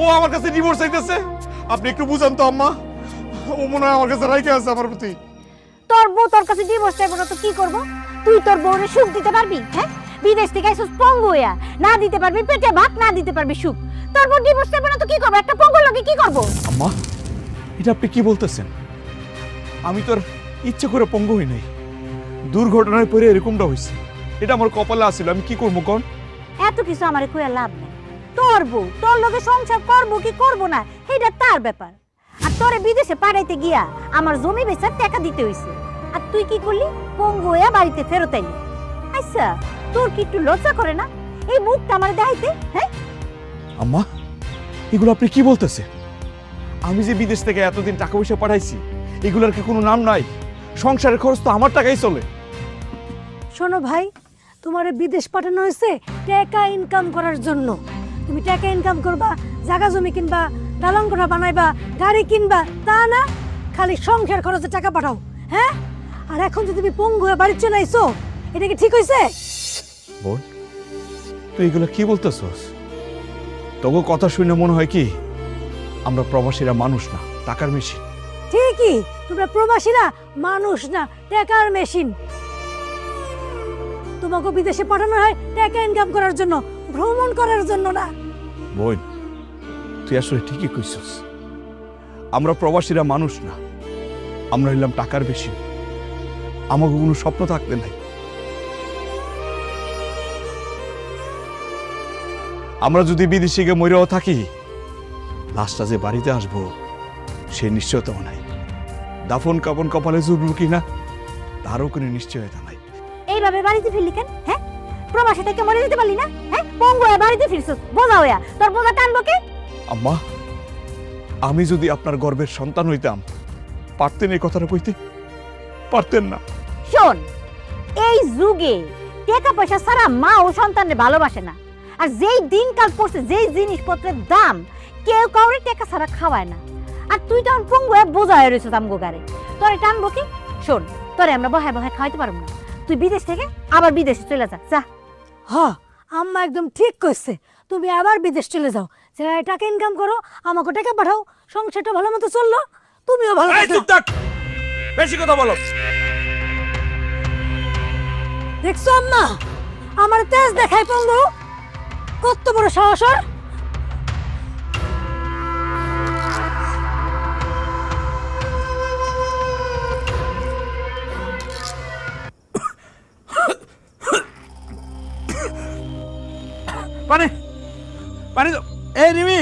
ও আমার কাছে ডিভোর্স চাইতেছে। আপনি একটু বুঝান তো আম্মা। ও মনে হয় আমার কাছে রাইকে আছে আমার প্রতি। তোর বউ তোর কাছে ডিভোর্স চাইব না তো কি করব? তুই তোর বউরে সুখ দিতে পারবি হ্যাঁ? বিদেশ থেকে আইসস পঙ্গু হইয়া। না দিতে পারবি পেটে ভাত না দিতে পারবি সুখ। তোর বউ ডিভোর্স চাইব না তো কি করব? একটা পঙ্গুর লোকে কি করব? আম্মা এটা আপনি কি বলতেছেন? আমি তোর ইচ্ছে করে পঙ্গু হই নাই। দুর্ঘটনায় পরে এরকমটা হয়েছে এটা আমার কপালে আসছিল আমি কি করব কোন? এত কিছু আমার কইয়া লাভ নেই। তোর বউ তোর লগে সংসার করব কি করব না এটা তার ব্যাপার। আর তোরে বিদেশে পাঠাইতে গিয়া আমার জমি বেচার টাকা দিতে হইছে। আর তুই কি করলি? পঙ্গু হইয়া বাড়িতে ফেরত আইলি। আচ্ছা তোর কি একটু লজ্জা করে না? এই মুখটা আমার দেখাইতে হ্যাঁ? আম্মা এগুলো আপনি কি বলতেছে? আমি যে বিদেশ থেকে এতদিন টাকা পয়সা পাঠাইছি এগুলোর কি কোনো নাম নাই? সংসারের খরচ তো আমার টাকাই চলে। শোনো ভাই তোমার বিদেশ পাঠানো হয়েছে টাকা ইনকাম করার জন্য। তুমি টাকা ইনকাম করবা জায়গা জমি কিনবা দালন করা বানাইবা গাড়ি কিনবা তা না? খালি সংসার খরচে টাকা পাঠাও হ্যাঁ? আর এখন যদি তুমি পঙ্গু হয়ে বাড়ি চলে আইছো এটা কি ঠিক হয়েছে বোন তুই এগুলো কি বলতেছস? তবু কথা শুনে মনে হয় কি আমরা প্রবাসীরা মানুষ না টাকার মেশিন। ঠিকই তোমরা প্রবাসীরা মানুষ না টাকার মেশিন। তোমাকে বিদেশে পাঠানো হয় টাকা ইনকাম করার জন্য ভ্রমণ করার জন্য না। বোন তুই আসলে ঠিকই কইছস। আমরা প্রবাসীরা মানুষ না। আমরা হইলাম টাকার বেশি। আমাকে কোনো স্বপ্ন থাকতে নাই। আমরা যদি বিদেশে গিয়ে মরেও থাকি লাশটা যে বাড়িতে আসব সে নিশ্চয়তাও নাই। দাফন কাপন কপালে জুটবো কিনা তারও কোনো নিশ্চয়তা নাই। এইভাবে বাড়িতে ফিরলি কেন হ্যাঁ? প্রবাসী থেকে মরে যেতে পারলি না? হ্যাঁ? পঙ্গু হয়ে বাড়িতে ফিরছস। বোঝা হইয়া। তোর বোঝা টানবো কে? আম্মা আমি যদি আপনার গর্বের সন্তান হইতাম পারতেন এই কথাটা কইতে? পারতেন না। শোন এই যুগে টাকা পয়সা ছাড়া মা ও সন্তানের ভালোবাসে না। আর যেই দিনকাল পড়ছে যেই জিনিসপত্রের দাম কেউ কাউরে টাকা ছাড়া খাওয়ায় না। আর তুই তখন পঙ্গু হয়ে বোঝা হয়ে রয়েছিস আমগো গারে তোরে টানবো কি? শোন তোরে আমরা বহায় বহায় খাওয়াইতে পারব না। তুই বিদেশ থেকে আবার বিদেশে চলে যা যা। হ আম্মা একদম ঠিক কইছে। তুমি আবার বিদেশ চলে যাও। যারা টাকা ইনকাম করো আমাকে টাকা পাঠাও। সংসারটা ভালো মতো চলল। তুমিও ভালো বেশি কথা বলো। দেখছ আম্মা? আমার তেজ দেখাই পঙ্গু। কত বড় সাহস পানি পানি এই রিমি!